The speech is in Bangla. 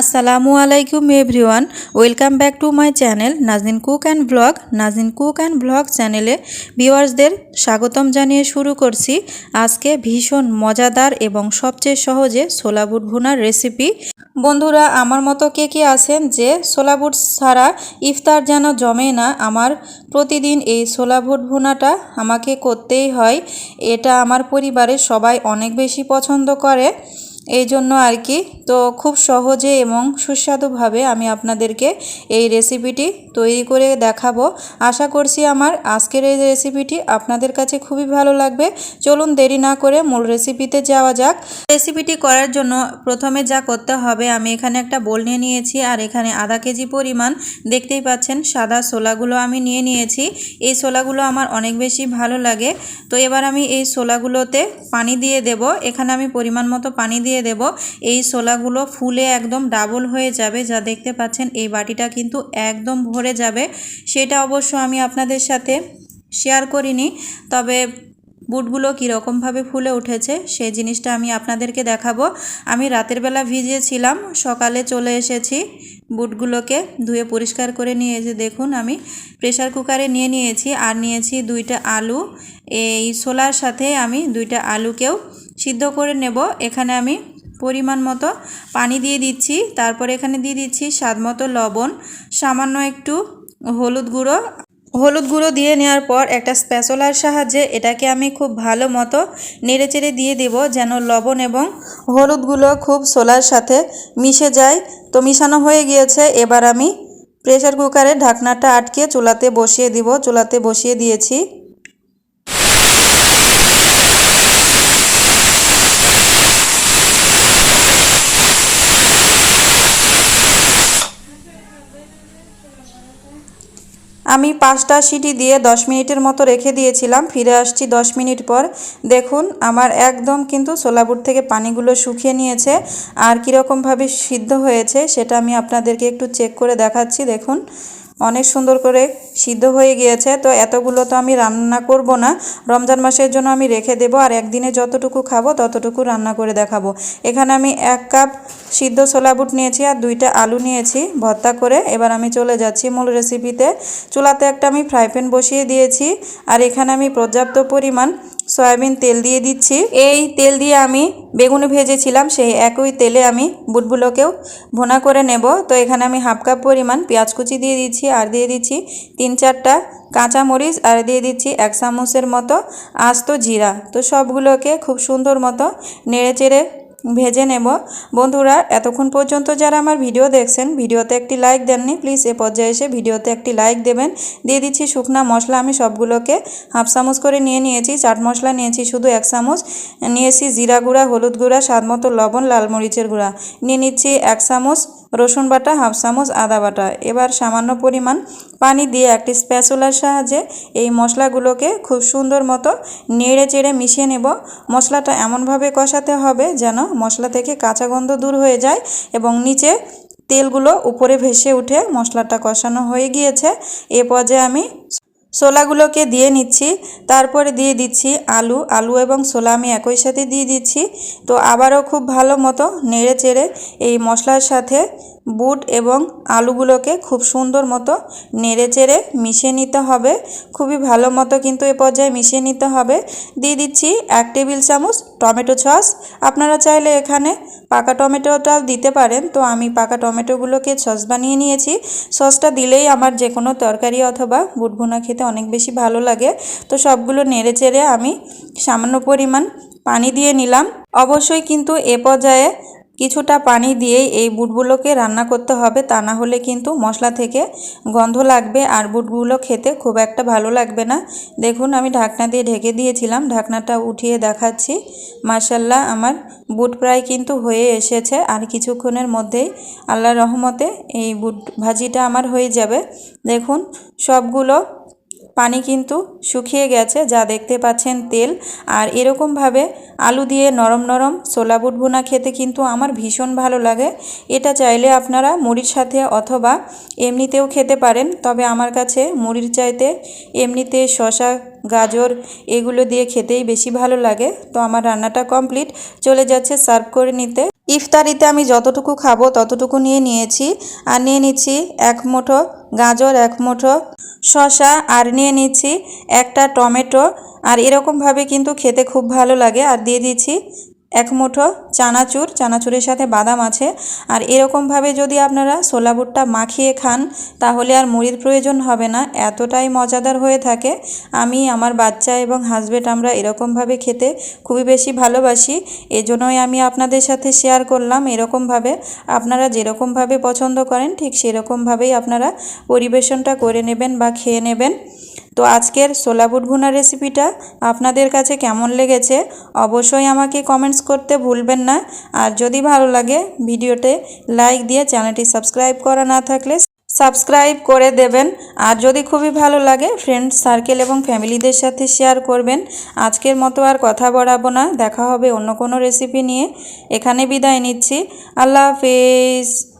আসসালামু আলাইকুম everyone, welcome back to my channel Naznin cook and blog. Naznin cook and blog চ্যানেলে ভিউয়ার্সদের স্বাগতম জানিয়ে শুরু করছি আজকে ভীষণ মজাদার এবং সবচেয়ে সহজে ছোলা বুট ভুনার রেসিপি। বন্ধুরা, আমার মতো কে কে আছেন যে ছোলা বুট ছাড়া ইফতার যেন জমে না, আমার প্রতিদিন এই ছোলা বুট ভুনাটা আমাকে করতেই হয়। এটা আমার পরিবারের সবাই অনেক বেশি পছন্দ করে। এই জন্য আর কি। তো খুব সহজে এবং সুস্বাদুভাবে আমি আপনাদেরকে এই রেসিপিটি তৈরি করে দেখাবো। আশা করছি আমার আজকের এই রেসিপিটি আপনাদের কাছে খুবই ভালো লাগবে। চলুন দেরি না করে মূল রেসিপিতে যাওয়া যাক। রেসিপিটি করার জন্য প্রথমে যা করতে হবে, আমি এখানে একটা বোল নিয়ে নিয়েছি আর এখানে আধা কেজি পরিমাণ দেখতেই পাচ্ছেন সাদা ছোলাগুলো আমি নিয়ে নিয়েছি। এই ছোলাগুলো আমার অনেক বেশি ভালো লাগে। তো এবার আমি এই ছোলাগুলোতে পানি দিয়ে দেব। এখানে আমি পরিমাণ মতো পানি দিয়ে দেব। এই ছোলাগুলো ফুলে একদম ডাবল হয়ে যাবে। যা দেখতে পাচ্ছেন, এই বাটিটা কিন্তু একদম ভরে যাবে। সেটা অবশ্য আমি আপনাদের সাথে শেয়ার করিনি, তবে বুটগুলো কীরকমভাবে ফুলে উঠেছে, সেই জিনিসটা আমি আপনাদেরকে দেখাবো। আমি রাতের বেলা ভিজিয়েছিলাম, সকালে চলে এসেছি। বুটগুলোকে ধুয়ে পরিষ্কার করে নিয়ে এসে দেখুন, আমি প্রেশার কুকারে নিয়ে নিয়েছি, আর নিয়েছি দুইটা আলু। এই ছোলার সাথে আমি দুইটা আলুকেও সিদ্ধ করে নেব। এখানে আমি পরিমাণ মতো পানি দিয়ে দিচ্ছি। তারপর এখানে দিয়ে দিচ্ছি স্বাদ মতো লবণ, সামান্য একটু হলুদ গুঁড়ো। হলুদ গুঁড়ো দিয়ে নেওয়ার পর একটা স্প্যাচলার সাহায্যে এটাকে আমি খুব ভালো মতো নেড়েচেড়ে দিয়ে দেব যেন লবণ এবং হলুদগুলো খুব সোলার সাথে মিশে যায়। তো মিশানো হয়ে গিয়েছে। এবার আমি প্রেশার কুকারের ঢাকনাটা আটকে চুলাতে বসিয়ে দিব। চুলাতে বসিয়ে দিয়েছি। আমি পাঁচটা সিটি দিয়ে দশ মিনিটের মতো রেখে দিয়েছিলাম, ফিরে আসছি দশ মিনিট পর। দেখুন, আমার একদম কিন্তু সোলাবুট থেকে পানিগুলো শুকিয়ে নিয়েছে। আর কীরকমভাবে সিদ্ধ হয়েছে, সেটা আমি আপনাদেরকে একটু চেক করে দেখাচ্ছি, দেখুন। অনেক সুন্দর করে সিদ্ধ হয়ে গিয়েছে। তো এতগুলো তো আমি রান্না করব না। রমজান মাসের জন্য আমি রেখে দেব আর একদিনে যতটুকু খাব ততটুকু রান্না করে দেখাবো। এখানে আমি এক কাপ সিদ্ধ ছোলা বুট নিয়েছি আর দুইটা আলু নিয়েছি ভর্তা করে। এবার আমি চলে যাচ্ছি মূল রেসিপিতে চুলাতে একটা আমি ফ্রাই প্যান বসিয়ে দিয়েছি। আর এখানে আমি পর্যাপ্ত পরিমাণ সয়াবিন তেল দিয়ে দিচ্ছি। এই তেল দিয়ে আমি বেগুনি ভেজেছিলাম, সেই একই তেলে আমি বুটগুলোকেও ভোনা করে নেব। তো এখানে আমি হাফ কাপ পরিমাণ পেঁয়াজ কুচি দিয়ে দিচ্ছি, আর দিয়ে দিচ্ছি তিন চারটা কাঁচামরিচ, আর দিয়ে দিচ্ছি এক চামচের মতো আস্ত জিরা। তো সবগুলোকে খুব সুন্দর মতো নেড়ে চেড়ে ভেজে নেব। বন্ধুরা, এতক্ষণ পর্যন্ত যারা আমার ভিডিও দেখছেন, ভিডিওতে একটি লাইক দেননি প্লিজ এ পর্যায়ে এসে ভিডিওতে একটি লাইক দেবেন। দিয়ে দিচ্ছি শুকনা মশলা, আমি সবগুলোকে হাফ চামচ করে নিয়ে নিয়েছি, চাট মশলা নিয়েছি শুধু এক চামচ। নিয়েছি জিরা গুঁড়া, হলুদ গুঁড়া, স্বাদ মতো লবণ, লাল মরিচের গুঁড়া। নিয়ে নিচ্ছি এক চামচ রসুন বাটা, হাফ চামচ আদা বাটা। এবার সামান্য পরিমাণ পানি দিয়ে একটি স্প্যাচুলার সাহায্যে এই মশলাগুলোকে খুব সুন্দর মতো নেড়ে চেড়ে মিশিয়ে নেব। মশলাটা এমনভাবে কষাতে হবে যেন মশলা থেকে কাঁচা গন্ধ দূর হয়ে যায় এবং নিচে তেলগুলো উপরে ভেসে উঠে মশলাটা কষানো হয়ে গিয়েছে। এ পর্যায়ে আমি ছোলাগুলোকে দিয়ে নিচ্ছি, তারপরে দিয়ে দিচ্ছি আলু। আলু এবং ছোলা আমি একই সাথে দিয়ে দিচ্ছি। তো আবারও খুব ভালো মতো নেড়ে চেড়ে এই মশলার সাথে বুট এবং আলুগুলোকে খুব সুন্দর মতো নেড়ে চেড়ে মিশিয়ে নিতে হবে। খুবই ভালো মতো কিন্তু এ পর্যায়ে মিশিয়ে নিতে হবে। দিয়ে দিচ্ছি এক টেবিল চামচ টমেটো সস। আপনারা চাইলে এখানে পাকা টমেটোটাও দিতে পারেন। তো আমি পাকা টমেটোগুলোকে সস বানিয়ে নিয়েছি। সসটা দিলেই আমার যে কোনো তরকারি অথবা বুট ভুনা খেতে অনেক বেশি ভালো লাগে। তো সবগুলো নেড়ে চেড়ে আমি সামান্য পরিমাণ পানি দিয়ে নিলাম। অবশ্যই কিন্তু এ পর্যায়ে কিছুটা পানি দিয়েই এই বুটগুলোকে রান্না করতে হবে। তা না হলে কিন্তু মশলা থেকে গন্ধ লাগবে আর বুটগুলো খেতে খুব একটা ভালো লাগবে না। দেখুন, আমি ঢাকনা দিয়ে ঢেকে দিয়েছিলাম। ঢাকনাটা উঠিয়ে দেখাচ্ছি। মার্শাল্লাহ আমার বুট প্রায় কিন্তু হয়ে এসেছে। আর কিছুক্ষণের মধ্যেই আল্লাহ রহমতে এই বুট ভাজিটা আমার হয়ে যাবে। দেখুন, সবগুলো পানি কিন্তু শুকিয়ে গেছে, যা দেখতে পাচ্ছেন তেল। আর এরকমভাবে আলু দিয়ে নরম নরম ছোলা বুট ভুনা খেতে কিন্তু আমার ভীষণ ভালো লাগে। এটা চাইলে আপনারা মুড়ির সাথে অথবা এমনিতেও খেতে পারেন, তবে আমার কাছে মুড়ির চাইতে এমনিতে শশা গাজর এগুলো দিয়ে খেতেই বেশি ভালো লাগে। তো আমার রান্নাটা কমপ্লিট। চলে যাচ্ছে সার্ভ করে নিতে। ইফতারিতে আমি যতটুকু খাব ততটুকু নিয়ে নিয়েছি। আর নিয়ে নিচ্ছি এক মুঠো গাজর, এক মুঠো শশা আর নিয়ে নিচ্ছি একটা টমেটো। আর এরকমভাবে কিন্তু খেতে খুব ভালো লাগে। আর দিয়ে দিচ্ছি এক মুঠো চানাচুর, চানাচুরের সাথে বাদাম আছে। আর এরকমভাবে যদি আপনারা ছোলা বুটটা মাখিয়ে খান, তাহলে আর মুড়ির প্রয়োজন হবে না, এতটাই মজাদার হয়ে থাকে। আমি, আমার বাচ্চা এবং হাজব্যান্ড আমরা এরকমভাবে খেতে খুবই বেশি ভালোবাসি। এজন্যই আমি আপনাদের সাথে শেয়ার করলাম এরকমভাবে। আপনারা যেরকমভাবে পছন্দ করেন, ঠিক সেরকমভাবেই আপনারা পরিবেশনটা করে নেবেন বা খেয়ে নেবেন। তো আজকের ছোলা বুট ভুনা রেসিপিটা আপনাদের কাছে কেমন লেগেছে অবশ্যই আমাকে কমেন্টস করতে ভুলবেন না। আর যদি ভালো লাগে ভিডিওতে লাইক দিয়ে চ্যানেলটি সাবস্ক্রাইব করা না থাকলে সাবস্ক্রাইব করে দেবেন। আর যদি খুবই ভালো লাগে ফ্রেন্ডস সার্কেল এবং ফ্যামিলিদের সাথে শেয়ার করবেন। আজকের মতো আর কথা বাড়াবো না। দেখা হবে অন্য কোনো রেসিপি নিয়ে। এখানে বিদায় নিচ্ছি। আল্লাহ হাফিজ।